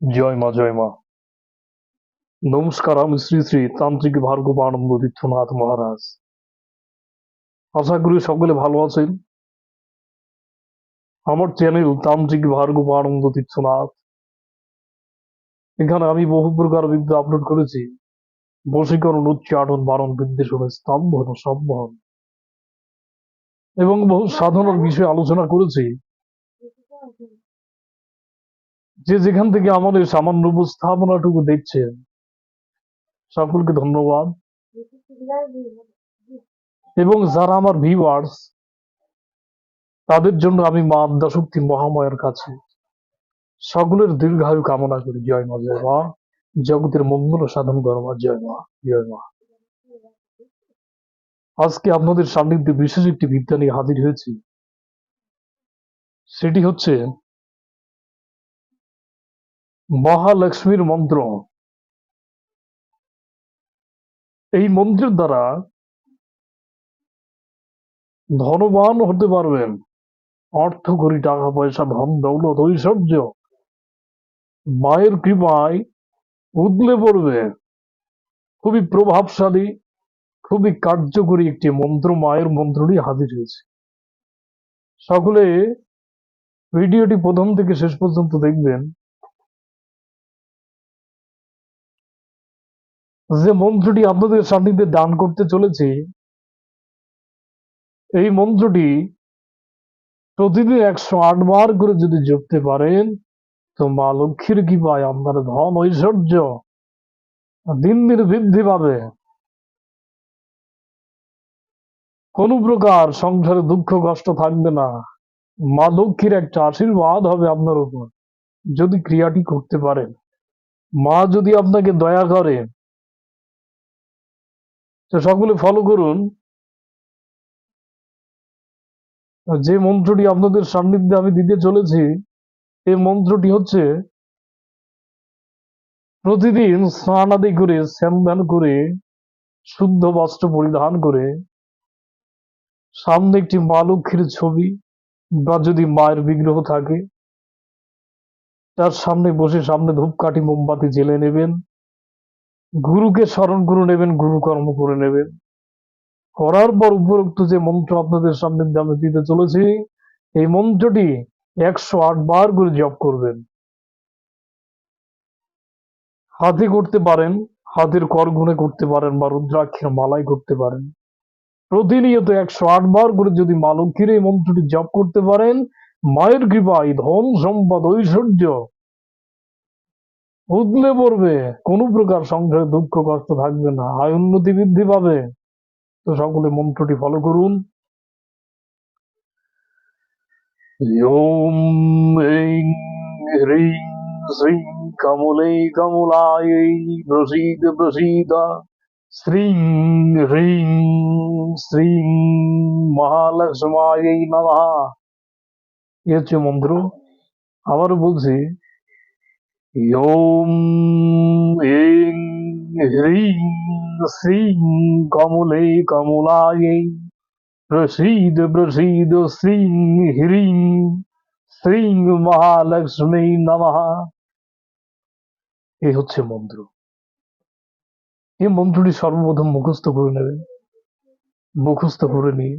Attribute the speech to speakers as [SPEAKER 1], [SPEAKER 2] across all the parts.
[SPEAKER 1] জয় মা জয় মা। নমস্কার আমি শ্রী শ্রী তান্ত্রিক ভার্গব আনন্দ তীর্থনাথ মহারাজ। আশা করি সকলে ভালো আছেন। আমার চ্যানেল তান্ত্রিক ভার্গব আনন্দ তীর্থনাথ এখানে আমি বহু প্রকার বিদ্যা আপলোড করেছি। বশীকরণ উচ্চাটন বারণ, বিদ্বেষণ, স্তম্ভন, সম্বহন। এবং বহু সাধনার বিষয়ে আলোচনা করেছি। যে যেখান থেকে আমাদের সামান্য উপস্থাপনাটুকু দেখছেন। সকলকে ধন্যবাদ। এবং যারা আমার ভিউয়ার্স তাদের জন্য আমি মা আদ্যাশক্তি মহামায়ের কাছে সকলের দীর্ঘায়ু কামনা করি। জয় মা জয় মা। জগতের মঙ্গল সাধন করো মা, জয় মা জয় মা। আজকে আপনাদের সান্নিধ্যে বিশেষ একটি বিদ্যা নিয়ে হাজির হয়েছি। সেটি হচ্ছে মহালক্ষ্মীর মন্ত্র। এই মন্ত্রের দ্বারা ধনবান হতে পারবেন। অর্থ করি, টাকা পয়সা, ধন, দৌলত, ঐশ্বর্য। মায়ের কৃপায় উদলে পড়বে। খুবই প্রভাবশালী, খুবই কার্যকরী একটি মন্ত্র মায়ের মন্ত্রটি হাজির হয়েছে সকলে ভিডিওটি প্রথম থেকে শেষ পর্যন্ত দেখবেন। যে মন্ত্রটি আপনাদের সান্নিধ্যে দান করতে চলেছি, এই মন্ত্রটি প্রতিদিন একশো আট বার করে যদি জপতে পারেন, তো মা লক্ষ্মীর কৃপায় আপনার ধন ঐশ্বর্য দিন দিন বৃদ্ধি পাবে। কোনো প্রকার সংসারে দুঃখ, কষ্ট থাকবে না। মা লক্ষ্মীর একটা আশীর্বাদ হবে আপনার উপর, যদি ক্রিয়াটি করতে পারেন। মা যদি আপনাকে দয়া করে তো সকলে ফলো করুন। যে মন্ত্রটি আপনাদের সান্নিধ্যে আমি দিতে চলেছি, এই মন্ত্রটি হচ্ছে, প্রতিদিন স্নান আদি করে স্যান করে, শুদ্ধ বস্ত্র পরিধান করে, সামনে একটি মা লক্ষ্মীর ছবি বা যদি মায়ের বিগ্রহ থাকে, তার সামনে বসে সামনে ধূপকাঠি মোমবাতি জেলে নেবেন। গুরুকে স্মরণ করে নেবেন, গুরু কর্ম করে নেবেন। করার পর উপরোক্ত যে মন্ত্র আপনাদের সামনে আমি দিতে চলেছি, এই মন্ত্রটি একশো আট বার করে জপ করবেন। হাতে করতে পারেন, হাতের কর গুণে করতে পারেন বা রুদ্রাক্ষের মালাই করতে পারেন। প্রতিনিয়ত একশো আট বার করে যদি মা লক্ষ্মীর এই মন্ত্রটি জপ করতে পারেন, মায়ের কৃপায় ধন সম্পদ ঐশ্বর্য উদলে পড়বে। কোনো প্রকার সংসারে দুঃখ, কষ্ট থাকবে না। আয় উন্নতি বৃদ্ধি পাবে। তো সকলে মন্ত্রটি ফলো করুন। ওম হ্রিং হ্রিং শ্রীং কমলে কমলায় প্রসীদ প্রসীদ। শ্রীং এ হচ্ছে মন্ত্র। আবারও বলছি ওম এং হ্রিং শ্রীং কমলে কমলায় প্রসীদ প্রসীদ শ্রীং হ্রিং শ্রীং মহালক্ষ্মী নমঃ এই হচ্ছে মন্ত্র। এই মন্ত্রটি সর্বপ্রথম মুখস্থ করে নেবেন। মুখস্থ করে নিয়ে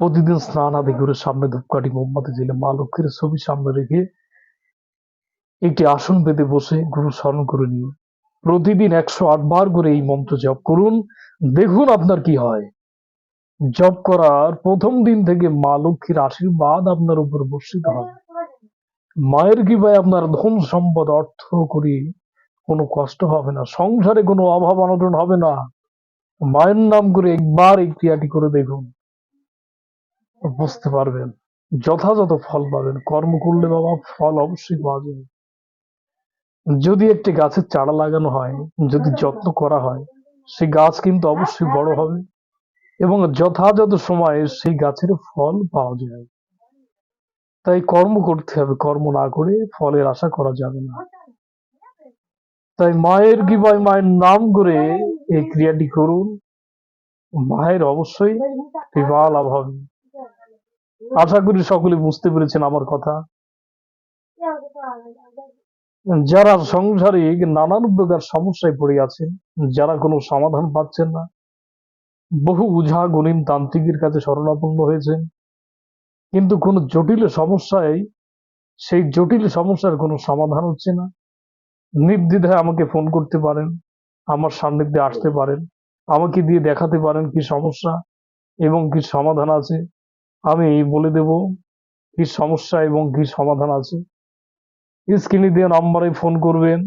[SPEAKER 1] প্রতিদিন স্নান আদি করে সামনে ধূপকাঠি মোমবাতি জেলে মা লক্ষ্মীর ছবি সামনে রেখে একটি আসন পেতে বসে গুরু স্মরণ করে নিন। প্রতিদিন একশো আট বার করে এই মন্ত্র জপ করুন, দেখুন আপনার কি হয়। জপ করার প্রথম দিন থেকে মা লক্ষ্মীর আশীর্বাদ আপনার উপর বর্ষিত হবে। মায়ের কৃপায় আপনার ধন সম্পদ অর্থ করি কোনো কষ্ট হবে না, সংসারে কোনো অভাব অনটন হবে না। মায়ের নাম করে একবার এই ক্রিয়াটি করে দেখুন। বুঝতে পারবেন, যথাযথ ফল পাবেন। কর্ম করলে বাবা ফল অবশ্যই পাওয়া যাবে। যদি একটি গাছের চারা লাগানো হয়, যদি যত্ন করা হয়, সেই গাছ কিন্তু অবশ্যই বড় হবে এবং যথাযথ সময়ে সেই গাছের ফল পাওয়া যায়। তাই কর্ম করতে হবে, কর্ম না করে ফলের আশা করা যাবে না। তাই মায়ের কি ভাই মায়ের নাম করে এই ক্রিয়াটি করুন। মায়ের অবশ্যই বিবাহ লাভ হবে। আশা করি সকলে বুঝতে পেরেছেন আমার কথা। যারা সংসারে নানান প্রকার সমস্যায় পড়ে আছেন, যারা কোনো সমাধান পাচ্ছেন না, বহু উঝা গণিন তান্ত্রিকের কাছে শরণাপন্ন হয়েছেন। কিন্তু কোনো জটিল সমস্যায়, সেই জটিল সমস্যার কোনো সমাধান হচ্ছে না। নির্দ্বিধায় আমাকে ফোন করতে পারেন, আমার সান্নিধ্যে আসতে পারেন, আমাকে দিয়ে দেখাতে পারেন কি সমস্যা এবং কি সমাধান আছে। আমি বলে দেব, কি সমস্যা এবং কি সমাধান আছে। স্ক্রিনে দিয়ে নাম্বারে ফোন করবেন।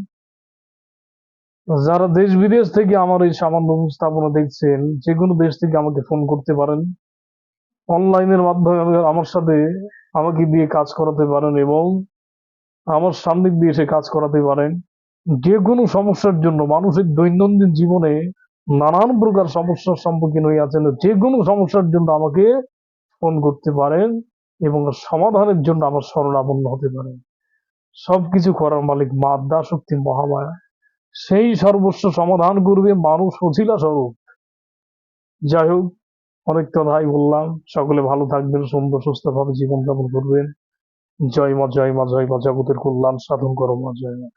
[SPEAKER 1] যারা দেশ বিদেশ থেকে আমার এই সামান্য উপস্থাপনা দেখছেন, যে কোনো দেশ থেকে আমাকে ফোন করতে পারেন। অনলাইনের মাধ্যমে আমার সাথে আমাকে দিয়ে কাজ করাতে পারেন এবং আমার সান্নিধ্যে এসে কাজ করাতে পারেন। যে কোনো সমস্যার জন্য মানুষের দৈনন্দিন জীবনে নানান প্রকার সমস্যার সম্মুখীন হয়ে আছেন, যে কোনো সমস্যার জন্য আমাকে ফোন করতে পারেন এবং সমাধানের জন্য আমার শরণাপন্ন হতে পারেন। সবকিছু করার মালিক মাদ্দা শক্তি মহামায়া। সেই সর্বস্ব সমাধান করবে মানুষ অছিলা স্বরূপ। যাই হোক, অনেক কথাই বললাম। সকলে ভালো থাকবেন, সুন্দর, সুস্থভাবে জীবনযাপন করবেন। জয় মা জয় মা জয় মা, জগতের কল্যাণ সাধন করো মা, জয় মা।